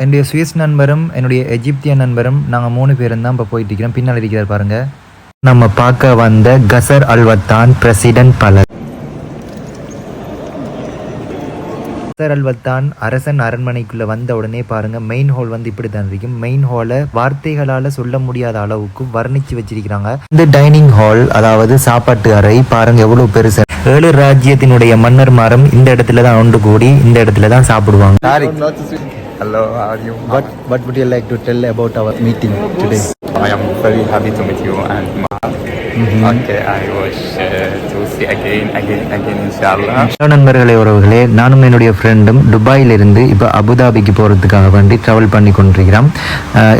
என்னுடைய சுவிஸ் நண்பரும் என்னுடைய எஜிப்திய நண்பரும் நாங்கள் மூணு பேரும் தான் இப்போ போயிட்டு இருக்கிறோம் பின்னால் இருக்கிறார் பாருங்க. நம்ம பார்க்க வந்த கசர் அல்வத்தான் பிரசிடென்ட் பலஸ் கசர் அல்வத்தான் அரசன் அரண்மனைக்குள்ள வந்த உடனே பாருங்க மெயின் ஹால் வந்து இப்படி தான் இருக்கும் மெயின் ஹாலை வார்த்தைகளால சொல்ல முடியாத அளவுக்கு வர்ணிச்சு வச்சிருக்கிறாங்க. இந்த டைனிங் ஹால் அதாவது சாப்பாட்டு அறை பாருங்க எவ்வளவு பெருசு ஏழு ராஜ்யத்தினுடைய மன்னர் மரம் இந்த இடத்துல தான் ஒன்று கூடி இந்த இடத்துல தான் சாப்பிடுவாங்க. Hello, how are you? What What would you like to tell about our meeting today? I am very happy to meet you and Ma. Okay, I wish uh, to see again, again, again, inshallah. நண்பர்களே உறவுகளே. நானும் என்னுடைய ஃப்ரெண்டும் துபாயிலிருந்து இப்போ அபுதாபிக்கு போகிறதுக்காக வேண்டி travel பண்ணி கொண்டிருக்கிறோம்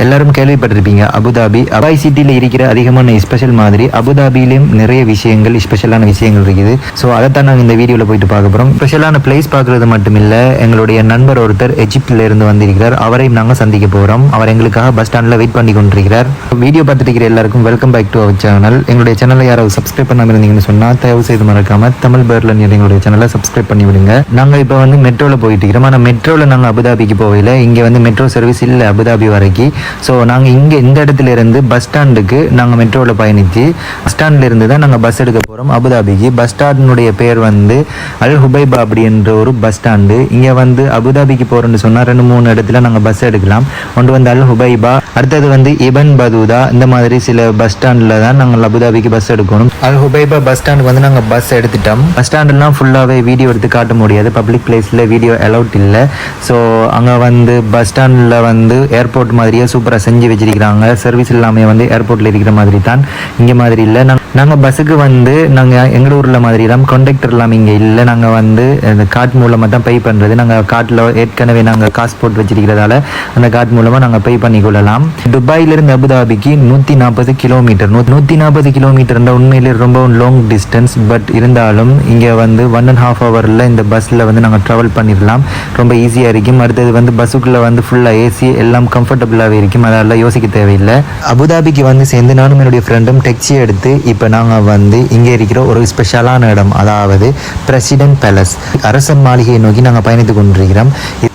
எல்லாரும் கேள்விப்பட்டிருப்பீங்க அபுதாபி அபாய் சிட்டியில் இருக்கிற அதிகமான ஸ்பெஷல் மாதிரி அபுதாபியிலையும் நிறைய விஷயங்கள் ஸ்பெஷலான விஷயங்கள் இருக்குது. ஸோ அதைத்தான் நாங்கள் இந்த வீடியோவில் போயிட்டு பார்க்க போகிறோம் ஸ்பெஷலான பிளேஸ் பார்க்குறது மட்டும் இல்லை எங்களுடைய நண்பர் ஒருத்தர் எஜிப்டில் இருந்து வந்திருக்கிறார். அவரையும் நாங்கள் சந்திக்க போகிறோம் அவர் எங்களுக்காக பஸ் ஸ்டாண்டில் வெயிட் பண்ணி கொண்டிருக்கிறார் வீடியோ பார்த்துட்டு இருக்கிற எல்லாருக்கும் welcome back to our channel எங்களுடைய சேனலை யாராவது சப்ஸ்கிரைப் பண்ணாமல் இருந்தீங்கன்னு சொன்னால் தயவு செய்து மறக்காம தமிழ் பேர்ல எங்களுடைய சேனலை சப்ஸ்கிரைப் பண்ணி விடுங்க. நாங்கள் இப்போ வந்து மெட்ரோவில் போயிட்டு இருக்கிறோம் ஆனால் மெட்ரோவில் நாங்கள் அபுதாபிக்கு போகல. இங்கே வந்து மெட்ரோ சர்வீஸ் இல்லை அபுதாபி வரைக்கும் ஸோ நாங்கள் இங்கே இந்த இடத்துல இருந்து பஸ் ஸ்டாண்டுக்கு நாங்கள் மெட்ரோவில் பயணித்து பஸ் ஸ்டாண்ட்ல இருந்து தான் நாங்கள் பஸ் எடுக்க போகிறோம் அபுதாபிக்கு. பஸ் ஸ்டாண்டினுடைய பேர் வந்து அல் ஹுபைபா அப்படின்ற ஒரு பஸ் ஸ்டாண்டு இங்கே வந்து அபுதாபிக்கு போகிறோன்னு சொன்னால் ரெண்டு மூணு இடத்துல நாங்கள் பஸ் எடுக்கலாம். ஒன்று வந்து அல் ஹுபைபா அடுத்தது வந்து இபன் பதூதா இந்த மாதிரி சில பஸ் ஸ்டாண்டில் தான் நாங்கள் அபுதாபி அபுதாபிக்கு பஸ் எடுக்கணும். அல் ஹுபைபா பஸ் ஸ்டாண்டுக்கு வந்து நாங்கள் பஸ் எடுத்துட்டோம். பஸ் ஸ்டாண்டெல்லாம் ஃபுல்லாகவே வீடியோ எடுத்து காட்ட முடியாது. பப்ளிக் பிளேஸில் வீடியோ அலௌட் இல்லை. ஸோ அங்கே வந்து பஸ் ஸ்டாண்டில் வந்து ஏர்போர்ட் மாதிரியே சூப்பராக செஞ்சு வச்சிருக்கிறாங்க. சர்வீஸ் எல்லாமே வந்து ஏர்போர்ட்டில் இருக்கிற மாதிரி தான் இங்கே மாதிரி இல்லை. நாங்கள் பஸ்ஸுக்கு வந்து நாங்கள் எங்கள் ஊரில் மாதிரி தான். கண்டக்டர் எல்லாம் இங்கே இல்லை. நாங்கள் வந்து அந்த கார்ட் மூலமாக தான் பே பண்ணுறது நாங்கள் கார்ட்டில் ஏற்கனவே நாங்கள் காசு போட்டு வச்சிருக்கிறதால அந்த கார்ட் மூலமாக நாங்கள் பே பண்ணிக்கொள்ளலாம். துபாயிலிருந்து அபுதாபிக்கு நூற்றி நாற்பது கிலோமீட்டர் நூற்றி நாற்பது கிலோமீட்டர் இருந்தால் உண்மையிலே ரொம்ப லாங் டிஸ்டன்ஸ் பட் இருந்தாலும் இங்கே வந்து ஒன் அண்ட் ஹாஃப் ஹவரில் இந்த பஸ்ஸில் வந்து நாங்கள் ட்ராவல் பண்ணிடலாம் ரொம்ப ஈஸியாக இருக்கும். அடுத்தது வந்து பஸ்ஸுக்குள்ளே வந்து ஃபுல்லாக ஏசி எல்லாம் கம்ஃபர்டபுளாகவே இருக்கும். அதெல்லாம் யோசிக்க தேவையில்லை. அபுதாபிக்கு வந்து சேர்ந்து நானும் என்னுடைய ஃப்ரெண்டும் டெக்ஸி எடுத்து இப்போ நாங்கள் வந்து இங்கே இருக்கிற ஒரு ஸ்பெஷலான இடம் அதாவது பிரசிடென்ட் பேலஸ் அரசன் மாளிகையை நோக்கி நாங்கள் பயணித்து கொண்டிருக்கிறோம்.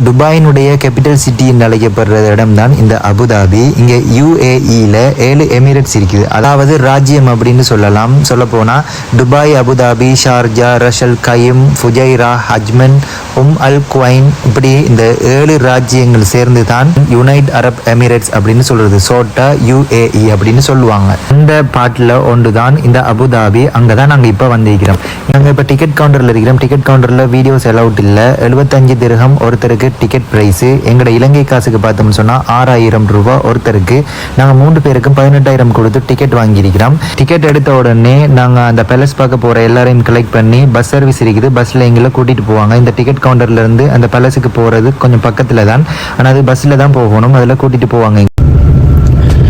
துபாயினுடைய கேபிட்டல் சிட்டி என்று அழைக்கப்படுற இடம் தான் இந்த அபுதாபி. இங்கே யூஏஇல ஏழு எமிரேட்ஸ் இருக்குது. அதாவது ராஜ்யம் அப்படின்னு சொல்லலாம். சொல்ல போனால் Dubai Abu Dhabi Sharjah Ras al Khaimah Fujairah Ajman Umm al Quwain இப்படி இந்த ஏழு ராஜ்யங்கள் சேர்ந்து தான் யுனைட் அரப் எமிரேட்ஸ் அப்படின்னு சொல்றது. சோட்டா யுஏஇ அப்படின்னு சொல்லுவாங்க. இந்த பாட்டில் ஒன்று தான் இந்த அபுதாபி. அங்கே தான் நாங்கள் இப்போ வந்திருக்கிறோம். நாங்கள் இப்போ டிக்கெட் கவுண்டரில் இருக்கிறோம். டிக்கெட் கவுண்டரில் வீடியோஸ் அலவுட் இல்லை. எழுபத்தஞ்சு திருகம் ஒருத்தருக்கு டிக்கெட் ப்ரைஸு எங்களோட இலங்கை காசுக்கு பார்த்தோம்னு சொன்னால் ஆறாயிரம் ரூபாய் ஒருத்தருக்கு. நாங்கள் மூன்று பேருக்கும் பதினெட்டாயிரம் கொடுத்து டிக்கெட் வாங்கியிருக்கிறோம். டிக்கெட் டிக்கெட் எடுத்த உடனே நாங்கள் அந்த பேலஸ் பார்க்க போகிற எல்லாரையும் கலெக்ட் பண்ணி பஸ் சர்வீஸ் இருக்குது. பஸ்ஸில் எங்களை கூட்டிகிட்டு போவாங்க. இந்த டிக்கெட் கவுண்டர்லேருந்து அந்த பேலஸுக்கு போகிறது கொஞ்சம் பக்கத்தில் தான். ஆனால் அது பஸ்ஸில் தான் போகணும். அதில் கூட்டிகிட்டு போவாங்க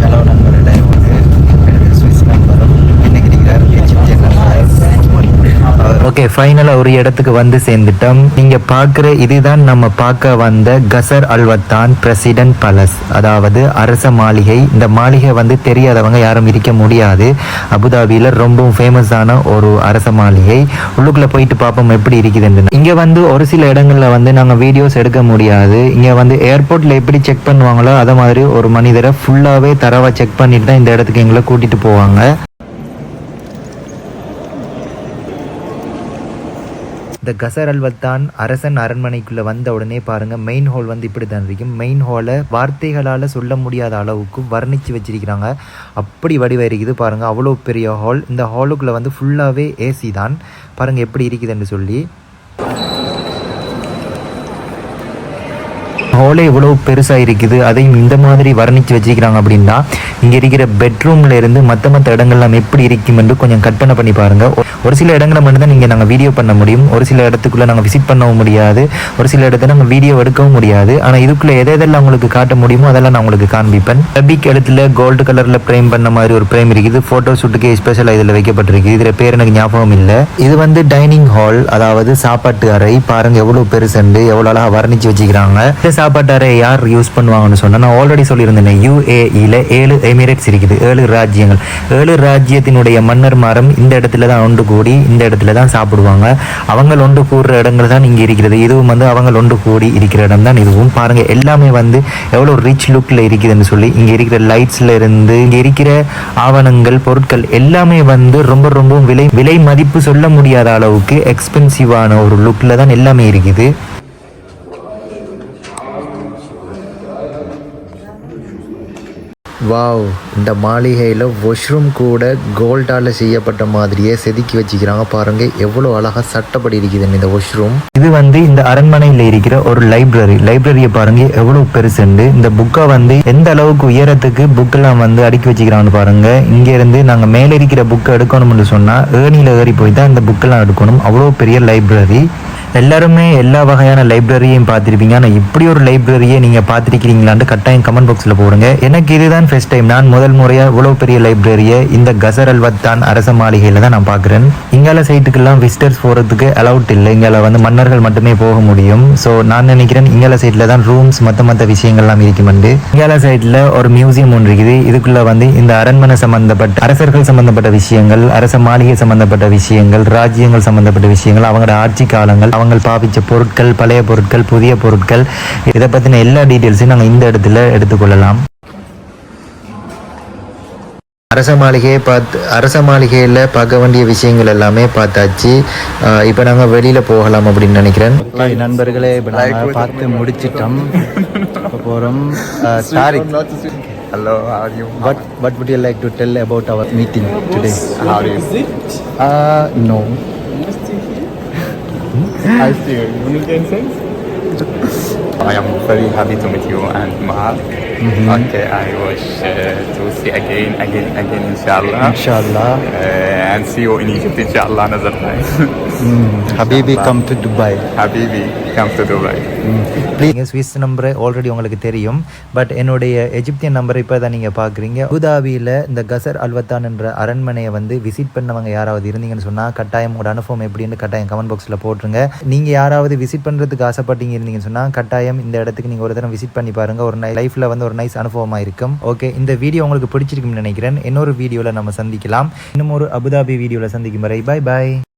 ஹலோ நண்பர்களே சுவிஸ் நண்பரும் ஓகே ஃபைனலாக ஒரு இடத்துக்கு வந்து சேர்ந்துட்டோம். நீங்கள் பார்க்குற இதுதான் நம்ம பார்க்க வந்த கசர் அல்வத்தான் பிரசிடென்ட் பலஸ். அதாவது அரச மாளிகை. இந்த மாளிகை வந்து தெரியாதவங்க யாரும் இருக்க முடியாது. அபுதாபியில் ரொம்பவும் ஃபேமஸான ஒரு அரச மாளிகை. உள்ளுக்குள்ளே போயிட்டு பார்ப்போம் எப்படி இருக்குதுன்னு. இங்கே வந்து ஒரு சில இடங்களில் வந்து நாங்கள் வீடியோஸ் எடுக்க முடியாது. இங்கே வந்து ஏர்போர்ட்டில் எப்படி செக் பண்ணுவாங்களோ அதை மாதிரி ஒரு மனிதரை ஃபுல்லாகவே தரவாக செக் பண்ணிட்டு தான் இந்த இடத்துக்கு எங்களை கூட்டிகிட்டு போவாங்க. இந்த கசர் அல்வத்தான் அரசன் அரண்மனைக்குள்ளே வந்த உடனே பாருங்க மெயின் ஹால் வந்து இப்படி தான் இருக்கும் மெயின் ஹாலை வார்த்தைகளால் சொல்ல முடியாத அளவுக்கு வர்ணித்து வச்சிருக்கிறாங்க. அப்படி வடிவம் இருக்குது பாருங்க அவ்வளோ பெரிய ஹால் இந்த ஹாலுக்குள்ளே வந்து ஃபுல்லாகவே ஏசி தான். பாருங்க எப்படி இருக்குதுன்னு சொல்லி. ஹாலே இவ்வளோ பெருசாக இருக்குது அதையும் இந்த மாதிரி வர்ணித்து வச்சிருக்கிறாங்க அப்படின்னா இங்கே இருக்கிற பெட்ரூம்ல இருந்து மற்ற மற்ற இடங்கள்லாம் எப்படி இருக்கும் என்று கொஞ்சம் கற்பனை பண்ணி பாருங்கள் ஒரு சில இடங்களை மட்டும்தான் நீங்கள் நாங்கள் வீடியோ பண்ண முடியும். ஒரு சில இடத்துக்குள்ளே நாங்கள் விசிட் பண்ணவும் முடியாது. ஒரு சில இடத்துல நாங்கள் வீடியோ எடுக்கவும் முடியாது. ஆனால் இதுக்குள்ளே எதை எதெல்லாம் உங்களுக்கு காட்ட முடியுமோ அதெல்லாம் நான் உங்களுக்கு காண்பிப்பேன். டபிக் இடத்துல கோல்டு கலரில் ஃப்ரேம் பண்ண மாதிரி ஒரு பிரேம் இருக்குது. ஃபோட்டோ ஷூட்டுக்கு ஸ்பெஷலாக இதில் வைக்கப்பட்டிருக்கு. இதில் பேர் எனக்கு ஞாபகம் இல்லை. இது வந்து டைனிங் ஹால் அதாவது சாப்பாட்டு அறை. பாருங்க எவ்வளோ பெருசுண்டு எவ்வளோ அழகாக வர்ணிச்சு வச்சுக்கிறாங்க இந்த சாப்பாடு பட்டாரை யார் யூஸ் பண்ணுவாங்கன்னு சொன்னால் நான் ஆல்ரெடி சொல்லியிருந்தேன் யூஏஇயில் ஏழு எமிரேட்ஸ் இருக்குது ஏழு ராஜ்யங்கள். ஏழு ராஜ்யத்தினுடைய மன்னர் மரம் இந்த இடத்துல தான் ஒன்று கூடி இந்த இடத்துல தான் சாப்பிடுவாங்க. அவங்க ஒன்று கூடுற இடங்கள் தான் இங்கே இருக்கிறது. இதுவும் வந்து அவங்க ஒன்று கூடி இருக்கிற இடம் தான் இதுவும். பாருங்கள் எல்லாமே வந்து எவ்வளோ ரிச் லுக்கில் இருக்குதுன்னு சொல்லி இங்கே இருக்கிற லைட்ஸில் இருந்து இங்கே இருக்கிற ஆவணங்கள் பொருட்கள் எல்லாமே வந்து ரொம்ப ரொம்ப விலை விலை மதிப்பு சொல்ல முடியாத அளவுக்கு எக்ஸ்பென்சிவான ஒரு லுக்கில் தான் எல்லாமே இருக்குது. வாவ் இந்த மாளிகையில் வாஷ்ரூம் கூட கோல்டால் செய்யப்பட்ட மாதிரியே செதுக்கி வச்சுக்கிறாங்க பாருங்க. எவ்வளோ அழகாக சட்டப்படி இருக்குதுன்னு இந்த வாஷ்ரூம் இது வந்து இந்த அரண்மனையில் இருக்கிற ஒரு லைப்ரரி லைப்ரரியை பாருங்க எவ்வளோ பெருசுண்டு இந்த புக்கை வந்து எந்த அளவுக்கு உயரத்துக்கு புக்கெல்லாம் வந்து அடுக்கி வச்சுக்கிறாங்கன்னு பாருங்க. இங்க இருந்து நாங்கள் மேலே இருக்கிற புக்கை எடுக்கணும்னு சொன்னால் ஏணியில் ஏறி போய் தான் இந்த புக்கெல்லாம் எடுக்கணும். அவ்வளோ பெரிய லைப்ரரி எல்லாருமே எல்லா வகையான லைப்ரரியும் பார்த்துருப்பீங்க. ஆனால் இப்படி ஒரு லைப்ரரியை நீங்கள் பார்த்துருக்கிறீங்களான்ட்டு கட்டாயம் கமெண்ட் பாக்ஸில் போடுங்க. எனக்கு இதுதான் ஃபர்ஸ்ட் டைம் நான் முதல் முறையாக இவ்வளோ பெரிய லைப்ரரியை இந்த கசர் அல்வத்தான் அரச மாளிகையில் தான் நான் பார்க்குறேன். இங்கால சைட்டுக்கெல்லாம் விசிட்டர்ஸ் போகிறதுக்கு அலவுட் இல்லை. இங்கால வந்து மன்னர்கள் மட்டுமே போக முடியும். ஸோ நான் நினைக்கிறேன் இங்கால சைட்டில் தான் ரூம்ஸ் மற்ற மற்ற விஷயங்கள்லாம் இருக்குமெண்டு இங்கால சைட்டில் ஒரு மியூசியம் ஒன்று இருக்குது. இதுக்குள்ளே வந்து இந்த அரண்மனை சம்மந்தப்பட்ட அரசர்கள் சம்மந்தப்பட்ட விஷயங்கள் அரச மாளிகை சம்மந்தப்பட்ட விஷயங்கள் ராஜ்யங்கள் சம்மந்தப்பட்ட விஷயங்கள் அவங்களோட ஆட்சி காலங்கள் அவங்க பாவிச்ச பொருட்கள் பழைய பொருட்கள் புதிய பொருட்கள். இதை பற்றின எல்லா டீட்டெயில்ஸையும் நாங்கள் இந்த இடத்துல எடுத்துக்கொள்ளலாம். அரச மாளிகையை பார்த்து அரச மாளிகையில் பார்க்க வேண்டிய விஷயங்கள் எல்லாமே பார்த்தாச்சு. இப்போ நாங்கள் வெளியில் போகலாம் அப்படின்னு நினைக்கிறேன். நண்பர்களே இப்போ நாங்கள் பார்த்து முடிச்சிட்டோம். இப்போ போகிறோம் தாரிக். Hello, how are you? What What would you like to tell about our I see you. Want to get sense? I am very happy to meet you and Mahal. Okay, I wish uh, to see again, again, again, inshallah. Inshallah. Uh, and see you in Egypt, inshallah, another time. Habibi come to Dubai. Habibi, come to Dubai. Please Swiss number already உங்களுக்கு தெரியும். But என்னுடைய Egyptian நம்பரை இப்போ தான் நீங்கள் பார்க்குறீங்க அபுதாபியில் இந்த கசர் அல்வத்தான் என்ற அரண்மனையை வந்து விசிட் பண்ணவங்க யாராவது இருந்தீங்கன்னு சொன்னால் கட்டாயம் உங்களோட அனுபவம் எப்படின்னு கட்டாயம் கமெண்ட் பாக்ஸில் போட்டுருங்க. நீங்கள் யாராவது விசிட் பண்ணுறதுக்கு ஆசைப்பட்டீங்க இருந்தீங்கன்னு சொன்னால் கட்டாயம் இந்த இடத்துக்கு நீங்கள் ஒரு தடவை விசிட் பண்ணி பாருங்கள் ஒரு நை லைஃப்பில் வந்து ஒரு நைஸ் அனுபவமாக இருக்கும். ஓகே இந்த வீடியோ உங்களுக்கு பிடிச்சிருக்கும்னு நினைக்கிறேன். இன்னொரு வீடியோவில் நம்ம சந்திக்கலாம். இன்னும் ஒரு அபுதாபி வீடியோவில் சந்திக்கும் வரை பாய் பாய்